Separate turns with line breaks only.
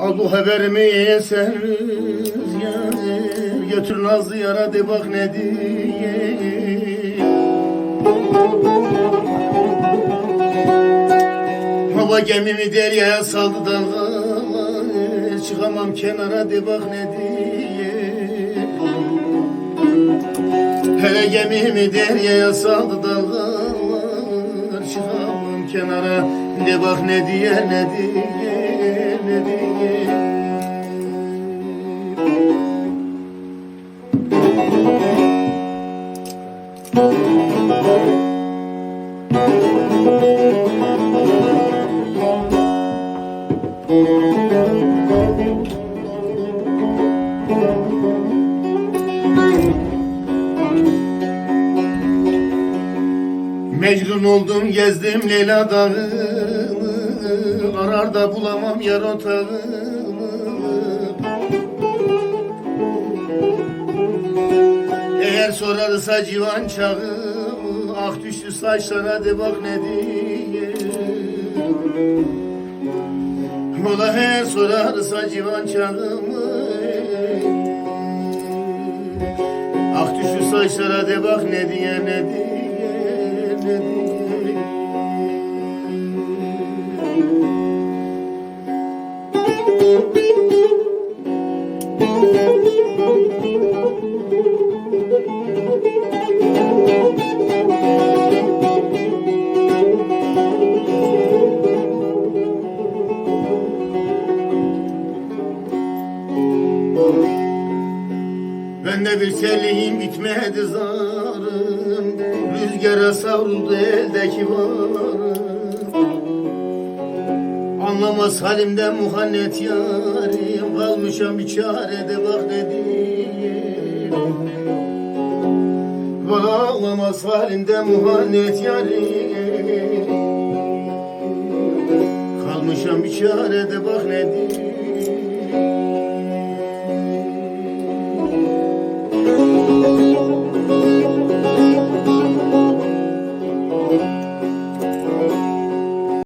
Al bu haberimi sen rüzgar Götür Nazlı yara de bak ne diye Hava gemimi deryaya saldı dalgalar. Çıkamam kenara de bak ne diye Hele gemimi deryaya saldı dalgalar. Çıkamam kenara de bak ne diye ne diye Mecnun oldum gezdim Leyla dağını Arar da bulamam yar otağını Eğer sorarsa civan çağımı Ah düştü saçlara de bak ne diye. Ola her sorarsa civan çağımı Ah düştü saçlara de bak ne diye ne diye ne diye bir seliyim bitmedi zarım. Rüzgara savruldu eldeki varım Anlamaz halimden muhannet yarim. Kalmışam bir çarede bak ne diyeyim. Anlamaz halimden muhannet yarim. Kalmışam bir çarede bak ne diyeyim